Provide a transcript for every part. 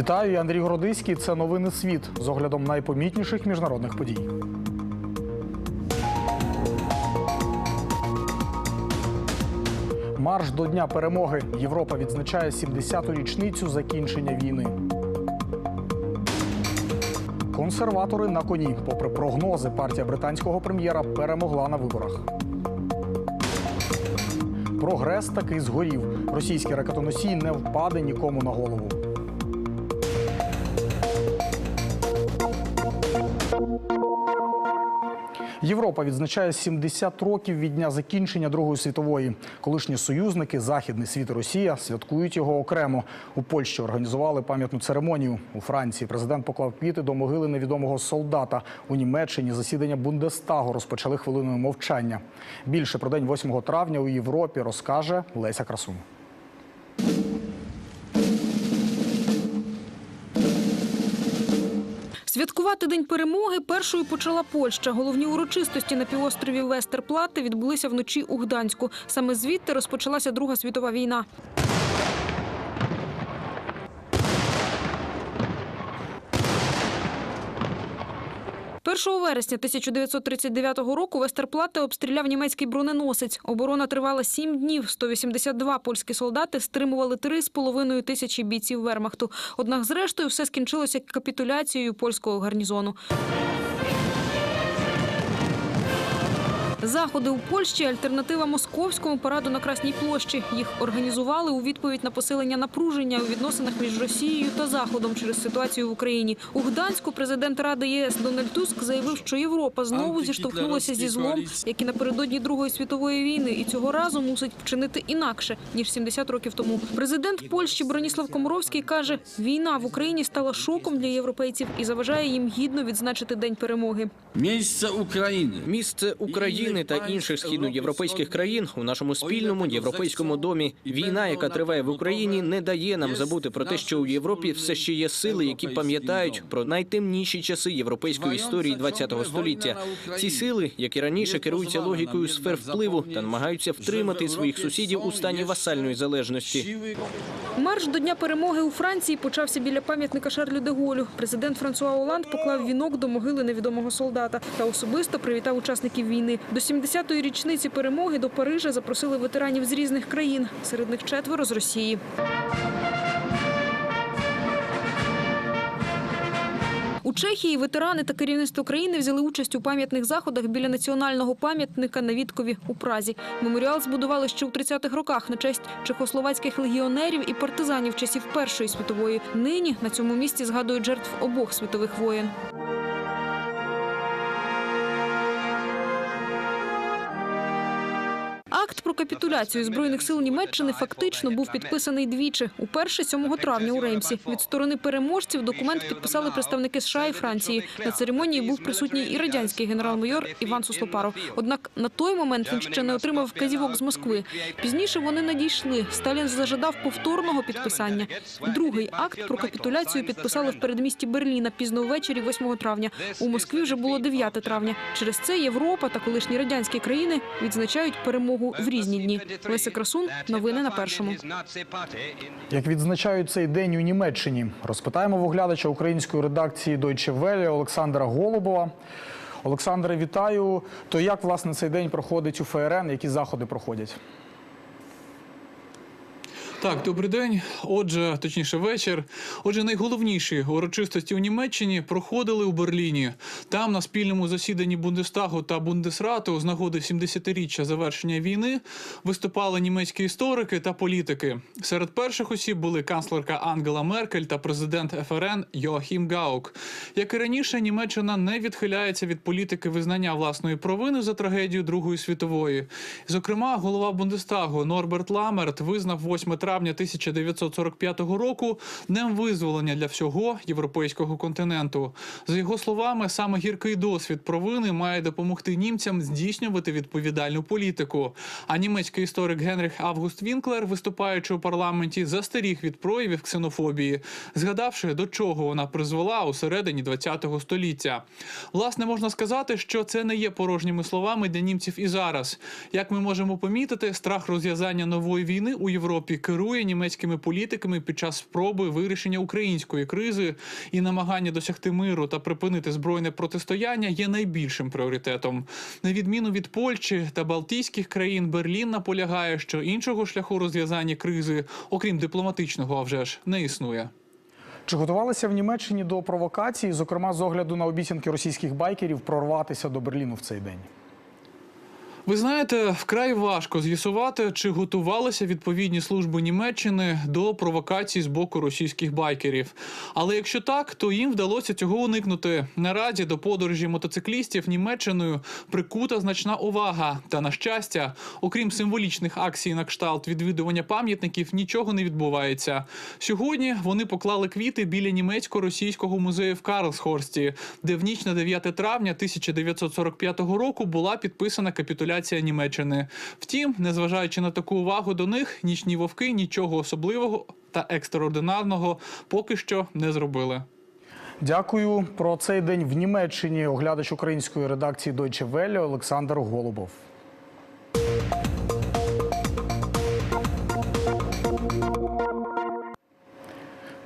Вітаю, я Андрій Городиський. Це новини світ з оглядом найпомітніших міжнародних подій. Марш до Дня перемоги. Європа відзначає 70-ту річницю закінчення війни. Консерватори на коні. Попри прогнози, партія британського прем'єра перемогла на виборах. Прогрес таки згорів. Російський ракетоносій не впаде нікому на голову. Європа відзначає 70 років від дня закінчення Другої світової. Колишні союзники, Західний світ і Росія святкують його окремо. У Польщі організували пам'ятну церемонію. У Франції президент поклав квіти до могили невідомого солдата. У Німеччині засідання Бундестагу розпочали хвилиною мовчання. Більше про день 8 травня у Європі розкаже Леся Красун. Святкувати день перемоги першою почала Польща. Головні урочистості на півострові Вестерплати відбулися вночі у Гданську. Саме звідти розпочалася Друга світова війна. Першого вересня 1939 року Вестерплате обстріляв німецький броненосець. Оборона тривала сім днів. 182 польські солдати стримували три з половиною тисячі бійців Вермахту. Однак, зрештою, все скінчилося капітуляцією польського гарнізону. Заходи у Польщі альтернатива московському параду на Красній площі. Їх організували у відповідь на посилення напруження у відносинах між Росією та Заходом через ситуацію в Україні. У Гданську президент Ради ЄС Дональд Туск заявив, що Європа знову зіштовхнулася зі злом, як і напередодні Другої світової війни, і цього разу мусить вчинити інакше ніж 70 років тому. Президент Польщі Броніслав Комаровський каже: війна в Україні стала шоком для європейців і заважає їм гідно відзначити день перемоги. Місце України. Місце України та інших східноєвропейських країн у нашому спільному європейському домі. Війна, яка триває в Україні, не дає нам забути про те, що у Європі все ще є сили, які пам'ятають про найтемніші часи європейської історії ХХ століття. Ці сили, як і раніше, керуються логікою сфер впливу та намагаються втримати своїх сусідів у стані васальної залежності. Марш до Дня перемоги у Франції почався біля пам'ятника Шарлю де Голю. Президент Франсуа Оланд поклав вінок до могили невідомого солдата та особисто привітав учасників війни. До 70-ї річниці перемоги до Парижа запросили ветеранів з різних країн. Серед них четверо з Росії. У Чехії ветерани та керівництво країни взяли участь у пам'ятних заходах біля національного пам'ятника на Віткові у Празі. Меморіал збудували ще у 30-х роках на честь чехословацьких легіонерів і партизанів часів Першої світової. Нині на цьому місці згадують жертв обох світових воєн. Про капітуляцію збройних сил Німеччини фактично був підписаний двічі. Уперше 7 травня у Реймсі. Від сторони переможців документ підписали представники США і Франції. На церемонії був присутній і радянський генерал-майор Іван Суслопаров. Однак на той момент він ще не отримав вказівок з Москви. Пізніше вони надійшли. Сталін зажадав повторного підписання. Другий акт про капітуляцію підписали в передмісті Берліна пізно ввечері 8 травня. У Москві вже було 9 травня. Через це Європа та колишні радянські країни відзначають перемогу в різні дні. Леся Красун, новини на першому. Як відзначають цей день у Німеччині, розпитаємо в оглядача української редакції Deutsche Welle Олександра Голубова. Олександре, вітаю. То як власне цей день проходить у ФРН? Які заходи проходять? Так, добрий день. Отже, точніше, вечір. Отже, найголовніші урочистості у Німеччині проходили у Берліні. Там на спільному засіданні Бундестагу та Бундесрату з нагоди 70-річчя завершення війни виступали німецькі історики та політики. Серед перших осіб були канцлерка Ангела Меркель та президент ФРН Йоахім Гаук. Як і раніше, Німеччина не відхиляється від політики визнання власної провини за трагедію Другої світової. Зокрема, голова Бундестагу Норберт Ламерт визнав 8 травня 1945 року днем визволення для всього європейського континенту. За його словами, саме гіркий досвід провини має допомогти німцям здійснювати відповідальну політику. А німецький історик Генріх Август Вінклер, виступаючи у парламенті, застеріг від проявів ксенофобії, згадавши до чого вона призвела у середині ХХ століття. Власне, можна сказати, що це не є порожніми словами для німців і зараз. Як ми можемо помітити, страх розв'язання нової війни у Європі керує керує німецькими політиками під час спроби вирішення української кризи і намагання досягти миру та припинити збройне протистояння є найбільшим пріоритетом. На відміну від Польщі та Балтійських країн, Берлін наполягає, що іншого шляху розв'язання кризи, окрім дипломатичного, а вже ж не існує. Чи готувалися в Німеччині до провокації, зокрема з огляду на обіцянки російських байкерів прорватися до Берліну в цей день? Ви знаєте, вкрай важко з'ясувати, чи готувалися відповідні служби Німеччини до провокацій з боку російських байкерів. Але якщо так, то їм вдалося цього уникнути. Наразі до подорожі мотоциклістів Німеччиною прикута значна увага. Та на щастя, окрім символічних акцій на кшталт відвідування пам'ятників, нічого не відбувається. Сьогодні вони поклали квіти біля німецько-російського музею в Карлсхорсті, де в ніч на 9 травня 1945 року була підписана капітуляція Німеччини. Втім, незважаючи на таку увагу до них, нічні вовки нічого особливого та екстраординарного поки що не зробили. Дякую. Про цей день в Німеччині оглядач української редакції Deutsche Welle Олександр Голубов.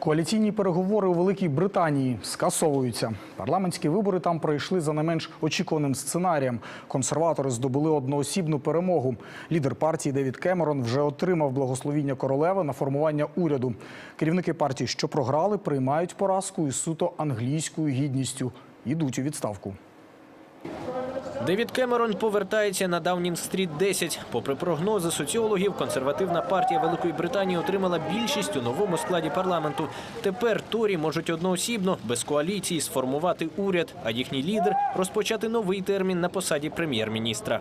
Коаліційні переговори у Великій Британії скасовуються. Парламентські вибори там пройшли за не менш очікуваним сценарієм. Консерватори здобули одноосібну перемогу. Лідер партії Девід Кемерон вже отримав благословіння королеви на формування уряду. Керівники партії, що програли, приймають поразку із суто англійською гідністю. Йдуть у відставку. Девід Кемерон повертається на Даунінг-стріт 10. Попри прогнози соціологів, консервативна партія Великої Британії отримала більшість у новому складі парламенту. Тепер Торі можуть одноосібно без коаліції сформувати уряд, а їхній лідер розпочати новий термін на посаді прем'єр-міністра.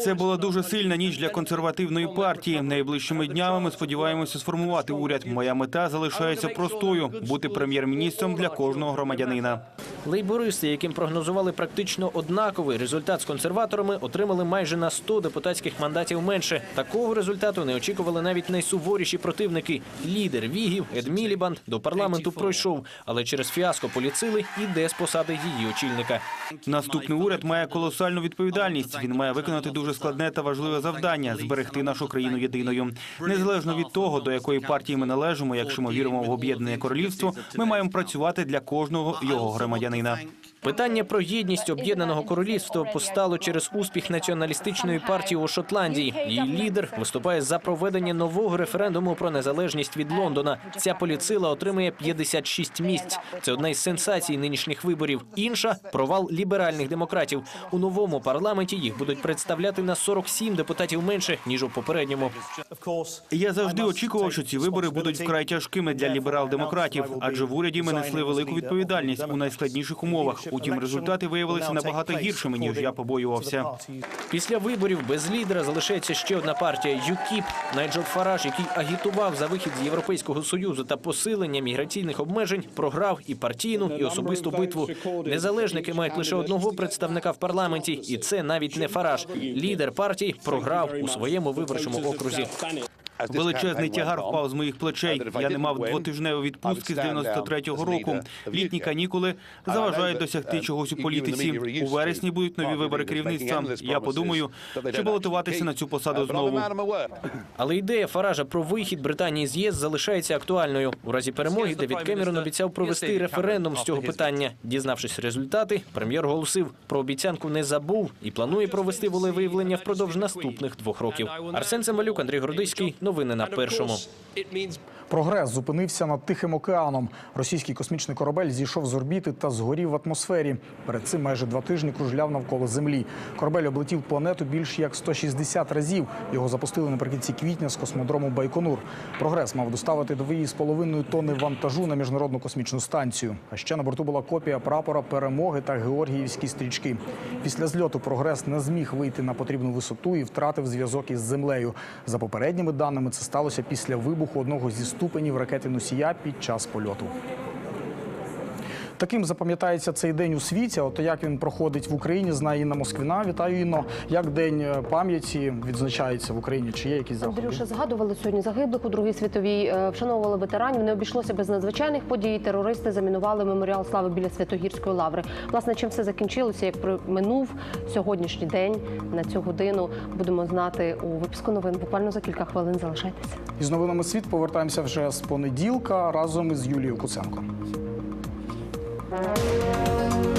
Це була дуже сильна ніч для консервативної партії. Найближчими днями ми сподіваємося сформувати уряд. Моя мета залишається простою бути прем'єр-міністром для кожного громадянина. Лейбористи, яким прогнозували практично однаковий результат з консерваторами, отримали майже на 100 депутатських мандатів менше. Такого результату не очікували навіть найсуворіші противники. Лідер Вігів Ед Мілібанд до парламенту пройшов, але через фіаско поліцили іде з посади її очільника. Наступний уряд має колосальну відповідальність. Він має виконати дуже складне та важливе завдання зберегти нашу країну єдиною. Незалежно від того, до якої партії ми належимо, якщо ми віримо в об'єднане королівство, ми маємо працювати для кожного його громадянина. standing now. Питання про єдність об'єднаного королівства постало через успіх націоналістичної партії у Шотландії. Її лідер виступає за проведення нового референдуму про незалежність від Лондона. Ця поліцила отримує 56 місць. Це одна із сенсацій нинішніх виборів. Інша провал ліберальних демократів. У новому парламенті їх будуть представляти на 47 депутатів менше ніж у попередньому. Я завжди очікував, що ці вибори будуть вкрай тяжкими для ліберал-демократів, адже в уряді ми несли велику відповідальність у найскладніших умовах. Утім, результати виявилися набагато гіршими ніж я побоювався. Після виборів без лідера залишається ще одна партія ЮКІП. Найджел Фараж, який агітував за вихід з Європейського союзу та посилення міграційних обмежень, програв і партійну, і особисту битву. Незалежники мають лише одного представника в парламенті, і це навіть не Фараж. Лідер партії програв у своєму виборчому окрузі. Величезний тягар впав з моїх плечей. Я не мав двотижневої відпустки з 93-го року. Літні канікули заважають досягти чогось у політиці. У вересні будуть нові вибори керівництва. Я подумаю, чи балотуватися на цю посаду знову. Але ідея Фаража про вихід Британії з ЄС залишається актуальною. У разі перемоги Девід Кемерон обіцяв провести референдум з цього питання. Дізнавшись результати, прем'єр голосив про обіцянку не забув і планує провести волевиявлення впродовж наступних двох років. Арсен Цимбалюк, Андрій Городиський. Новини на першому. Прогрес зупинився над Тихим океаном. Російський космічний корабель зійшов з орбіти та згорів в атмосфері. Перед цим майже два тижні кружляв навколо землі. Корабель облетів планету більш як 160 разів. Його запустили наприкінці квітня з космодрому Байконур. Прогрес мав доставити 2,5 тонни вантажу на міжнародну космічну станцію. А ще на борту була копія прапора перемоги та георгіївські стрічки. Після зльоту прогрес не зміг вийти на потрібну висоту і втратив зв'язок із землею. За попередніми даними, це сталося після вибуху одного зі ступенів ракети носія під час польоту. Таким запам'ятається цей день у світі. От як він проходить в Україні, знає Інна Москвіна. Вітаю Інно. Як день е, пам'яті відзначається в Україні? Чи є якісь заходи? Андрюша, згадували сьогодні загиблих у Другій світовій, е, вшановували ветеранів. Не обійшлося без надзвичайних подій. Терористи замінували меморіал слави біля Святогірської лаври. Власне, чим все закінчилося, як минув сьогоднішній день на цю годину, будемо знати у випуску новин. Буквально за кілька хвилин залишайтеся. Із новинами світ повертаємося вже з понеділка разом із Юлією Куценко. Música